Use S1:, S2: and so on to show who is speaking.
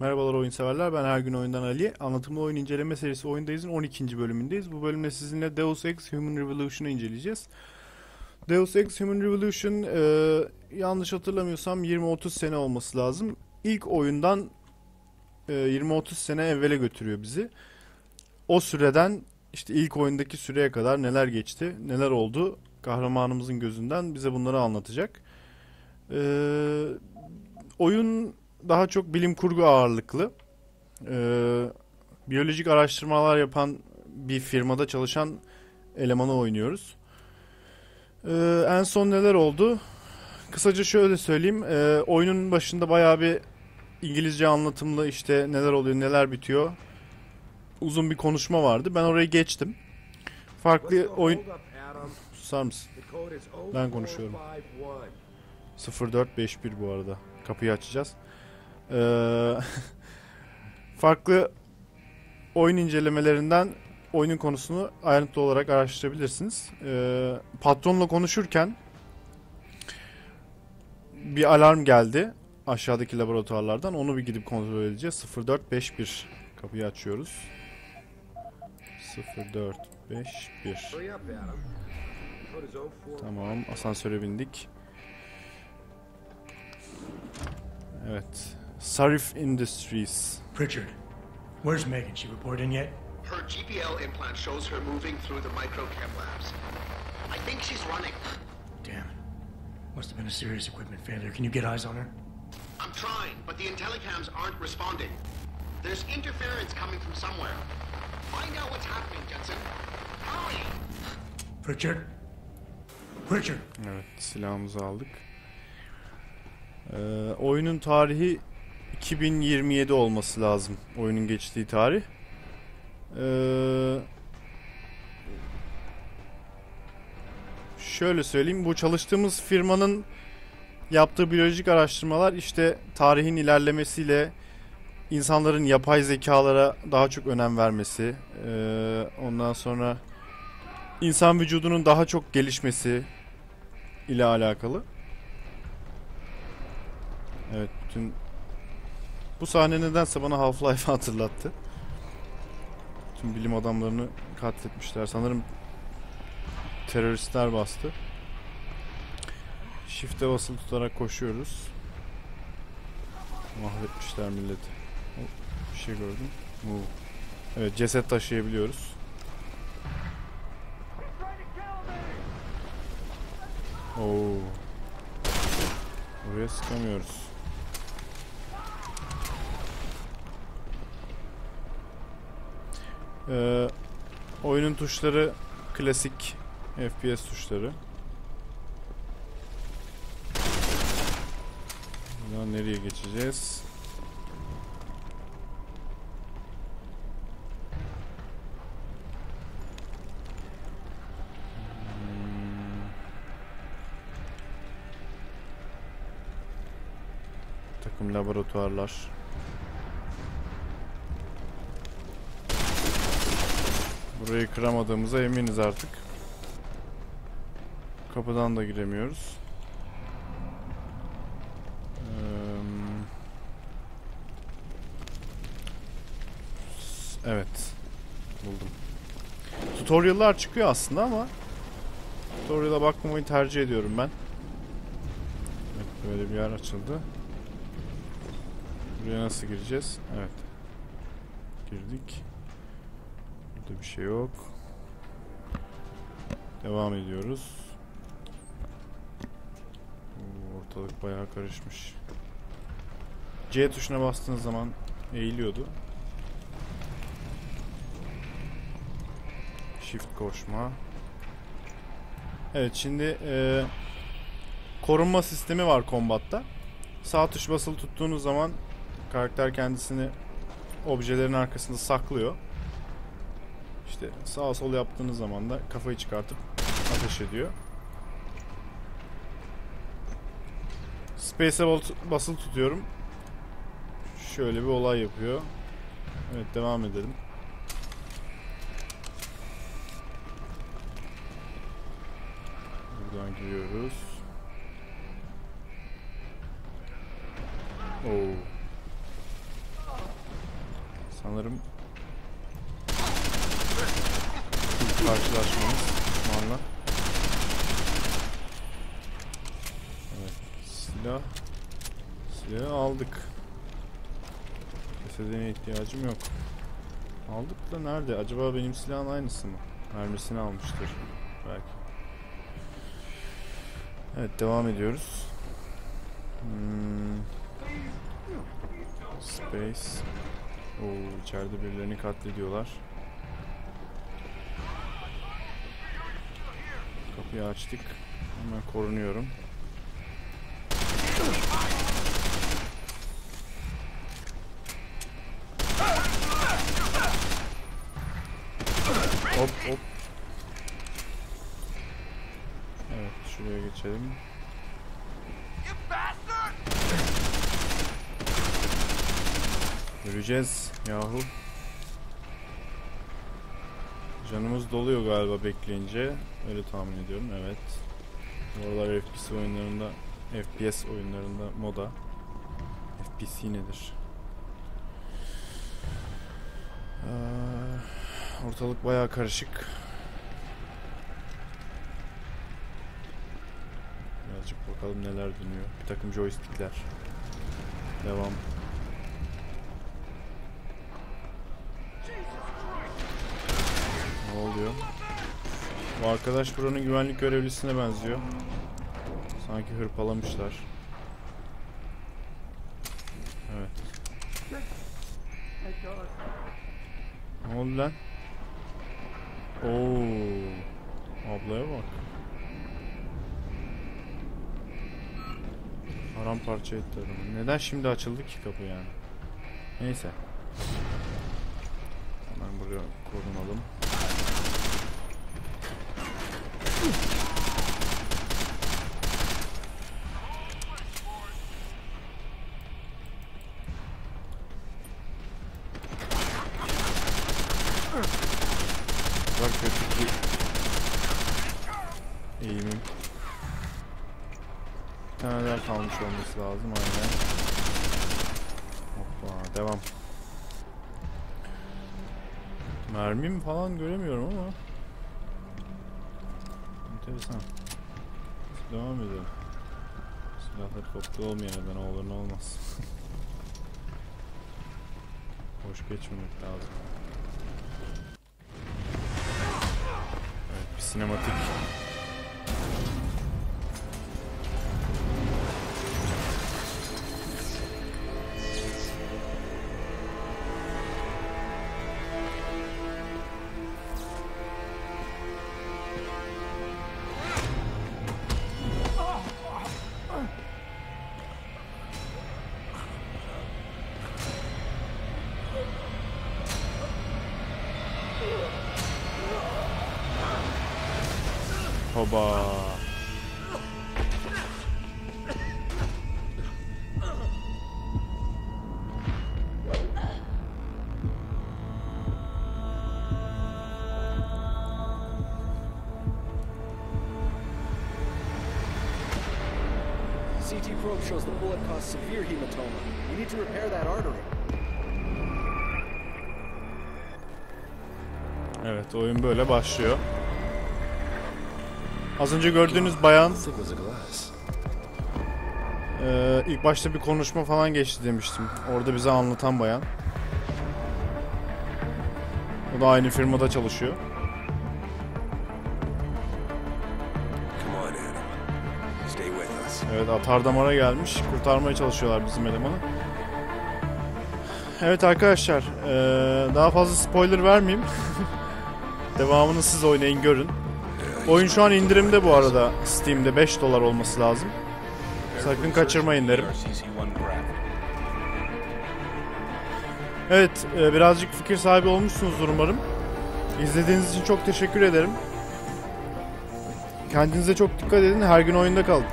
S1: Merhabalar oyun severler. Ben her gün oyundan Ali. Anlatımlı oyun inceleme serisi Oyundayız'ın 12. bölümündeyiz. Bu bölümde sizinle Deus Ex Human Revolution'ı inceleyeceğiz. Deus Ex Human Revolution e, yanlış hatırlamıyorsam 20-30 sene olması lazım. İlk oyundan e, 20-30 sene evvele götürüyor bizi. O süreden işte ilk oyundaki süreye kadar neler geçti, neler oldu kahramanımızın gözünden bize bunları anlatacak. E, oyun daha çok bilim kurgu ağırlıklı. Ee, biyolojik araştırmalar yapan bir firmada çalışan elemanı oynuyoruz. Ee, en son neler oldu? Kısaca şöyle söyleyeyim. Ee, oyunun başında bayağı bir İngilizce anlatımlı işte neler oluyor neler bitiyor. Uzun bir konuşma vardı. Ben orayı geçtim. Farklı oyun... Susar mısın? Ben konuşuyorum. 0451 bu arada. Kapıyı açacağız. Ee, farklı oyun incelemelerinden oyunun konusunu ayrıntılı olarak araştırabilirsiniz. Ee, patronla konuşurken bir alarm geldi aşağıdaki laboratuvarlardan. Onu bir gidip kontrol edeceğiz. 0451 kapıyı açıyoruz. 0451 Tamam asansöre bindik. Evet. Sarif Industries.
S2: Pritchard, where's Megan? She report in yet?
S3: Her GPL implant shows her moving through the microchem labs. I think she's running.
S2: Damn it. Must have been a serious equipment failure. Can you get eyes on her?
S3: I'm trying, but the intellicams aren't responding. There's interference coming from somewhere. Find out what's happening, Jensen. Hurry!
S2: Pritchard? Pritchard!
S1: Evet silahımızı aldık. Ee, oyunun tarihi 2027 olması lazım. Oyunun geçtiği tarih. Ee, şöyle söyleyeyim. Bu çalıştığımız firmanın yaptığı biyolojik araştırmalar işte tarihin ilerlemesiyle insanların yapay zekalara daha çok önem vermesi, ee, ondan sonra insan vücudunun daha çok gelişmesi ile alakalı. Evet bütün bu sahne nedense bana Half-Life'ı hatırlattı. Tüm bilim adamlarını katletmişler. Sanırım teröristler bastı. Shift'e basılı tutarak koşuyoruz. Mahvetmişler milleti. Bir şey gördüm. Move. Evet ceset taşıyabiliyoruz. Oo. Oraya sıkamıyoruz. Ee, oyunun tuşları klasik FPS tuşları. Buradan nereye geçeceğiz? Hmm. Takım laboratuvarlar. Burayı kıramadığımıza eminiz artık. Kapıdan da giremiyoruz. Evet. Buldum. Tutorial'lar çıkıyor aslında ama tutorial'a bakmamayı tercih ediyorum ben. Evet böyle bir yer açıldı. Buraya nasıl gireceğiz? Evet. Girdik. Burada bir şey yok. Devam ediyoruz. Ortalık bayağı karışmış. C tuşuna bastığınız zaman eğiliyordu. Shift koşma. Evet şimdi e, korunma sistemi var kombatta. Sağ tuş basılı tuttuğunuz zaman karakter kendisini objelerin arkasında saklıyor. İşte sağ sol yaptığınız zaman da kafayı çıkartıp ateş ediyor. Space'e bas- basılı tutuyorum. Şöyle bir olay yapıyor. Evet devam edelim. Buradan giriyoruz. Oo. Sanırım ilk karşılaşmamız Osman'la. Evet, silah silahı aldık. Cesedine ihtiyacım yok. Aldık da nerede? Acaba benim silahın aynısı mı? Mermisini almıştır belki. Evet devam ediyoruz. Hmm. Space. Oo, içeride birilerini katlediyorlar. Kapıyı açtık. Hemen korunuyorum. Hop hop. Evet şuraya geçelim. Göreceğiz yahu. Canımız doluyor galiba bekleyince. Öyle tahmin ediyorum evet. Bu aralar FPS oyunlarında FPS oyunlarında moda. FPS nedir? Ee, ortalık bayağı karışık. Birazcık bakalım neler dönüyor. Bir takım joystickler. Devam. Oluyor? Bu arkadaş buranın güvenlik görevlisine benziyor. Sanki hırpalamışlar. Evet. Ne oldu lan? Oo. Ablaya bak. Paramparça etti adamı. Neden şimdi açıldı ki kapı yani? Neyse. Hemen buraya korunalım. Bak kötü bir eğimim. Bir tane daha kalmış olması lazım aynen. Hoppa devam. Mermim falan göremiyorum ama. Enteresan. Devam edelim. Silahları toplu olmayan neden olur ne olmaz. Boş geçmemek lazım. Evet bir sinematik. Hoba.
S4: CT probe shows the bullet caused severe hematoma. We need to repair that artery.
S1: Evet oyun böyle başlıyor. Az önce gördüğünüz bayan. Ee, ilk başta bir konuşma falan geçti demiştim. Orada bize anlatan bayan. O da aynı firmada çalışıyor. Evet atar damara gelmiş. Kurtarmaya çalışıyorlar bizim elemanı. Evet arkadaşlar. ee, daha fazla spoiler vermeyeyim. Devamını siz oynayın görün. Oyun şu an indirimde bu arada. Steam'de 5 dolar olması lazım. Sakın kaçırmayın derim. Evet, e, birazcık fikir sahibi olmuşsunuzdur umarım. İzlediğiniz için çok teşekkür ederim. Kendinize çok dikkat edin. Her gün oyunda kalın.